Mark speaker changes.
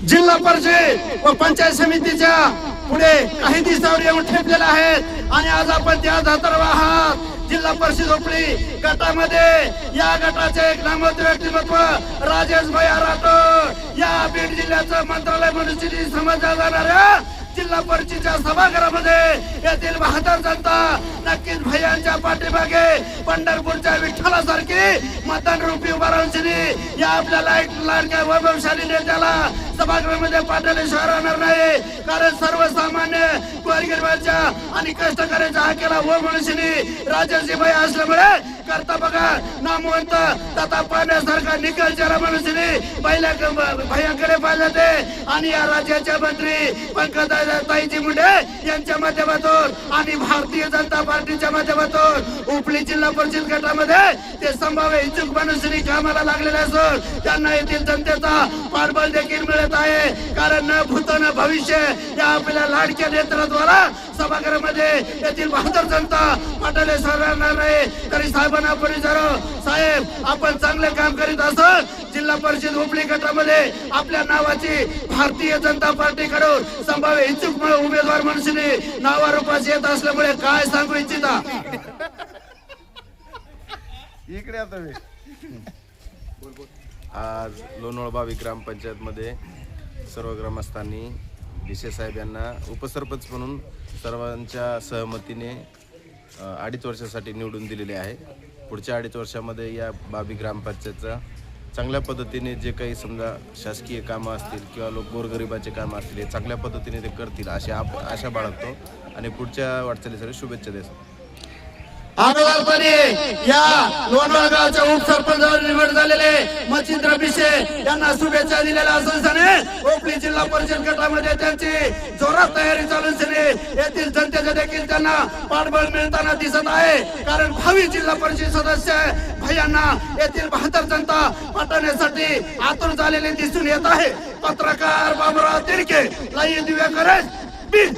Speaker 1: जिल्हा परिषद व पंचायत समितीच्या पुढे काही दिवसावर येऊन ठेपलेल्या आहेत. आणि आज आपण त्या धातर्व आहात. जिल्हा परिषद झोपडी गटामध्ये या गटाचे एक नामवंत व्यक्तिमत्व राजेश भैया राठोड या बीड जिल्ह्याचं मंत्रालय म्हणून समजल्या जाणाऱ्या जिल्हा परिषदेच्या सभागृहामध्ये येथील बहादर जनता नक्कीच भैयांच्या पाठीमागे पंढरपूरच्या विठ्ठलासारखी मतदान रूपी अडचणी या आपल्या लाइट लाडक्या वैभवशाली नेत्याला सभागृहामध्ये पाठवल्याशिवाय राहणार नाही. कारण सर्वसामान्य गोरगरिबाच्या आणि कष्टकर केला व मनुष्य राजाची भय असल्यामुळे करता बघा नामवंत तथा पाण्यासारखा निकल जरा मनुष्यनी पहिल्या भैयाकडे पाहिलं ते आणि या राज्याच्या मंत्री पंकजा ताईजी मुंडे यांच्या माध्यमातून आणि भारतीय जनता पार्टीच्या माध्यमातून उपली जिल्हा परिषद गटामध्ये ते संभाव्य इच्छुक मनुष्यनी कामाला लागलेले असून त्यांना येथील जनतेचा पाठबळ देखील मिळत आहे. कारण न भूत न भविष्य या आपल्या लाडक्या नेतृत्वाला सभागृहामध्ये येथील बहादर जनता पाठवले सरणार नाही. तरी साहेबांना परिचारो साहेब आपण चांगले काम करीत असत जिल्हा परिषद उपली गटामध्ये आपल्या नावाची भारतीय जनता पार्टीकडून संभाव्य इच्छुक उमेदवार म्हणून नावारूपास येत असल्यामुळे काय सांगू इच्छिता?
Speaker 2: इकडे आता मी. आज लोणावळा ग्रामपंचायतमध्ये सर्व ग्रामस्थांनी भिसे साहेब यांना उपसरपंच म्हणून सर्वांच्या सहमतीने अडीच वर्षासाठी निवडून दिलेले आहे. पुढच्या अडीच वर्षामध्ये या बाबी ग्रामपंचायतचा चांगल्या पद्धतीने जे काही समजा शासकीय कामं असतील किंवा लोक गोरगरिबाचे कामं असतील हे चांगल्या पद्धतीने ते करतील अशी आप आशा बाळगतो. आणि पुढच्या वाटचालीसाठी शुभेच्छा देतो.
Speaker 1: अगोदरपणे या लोणावळा गावच्या उपसरपंच निवड झालेले मच्छिंद्र पिशे यांना शुभेच्छा दिलेल्या असून ओपली जिल्हा परिषद गटामध्ये त्यांची जोरात तयारी चालू असणे येथील जनतेचे देखील त्यांना पाठबळ मिळताना दिसत आहे. कारण भावी जिल्हा परिषद सदस्य भैयांना येथील बहादर जनता पाठवण्यासाठी आतुर झालेले दिसून येत आहे. पत्रकार बाबुराव तिडके लाई दिव्याकरण बीड.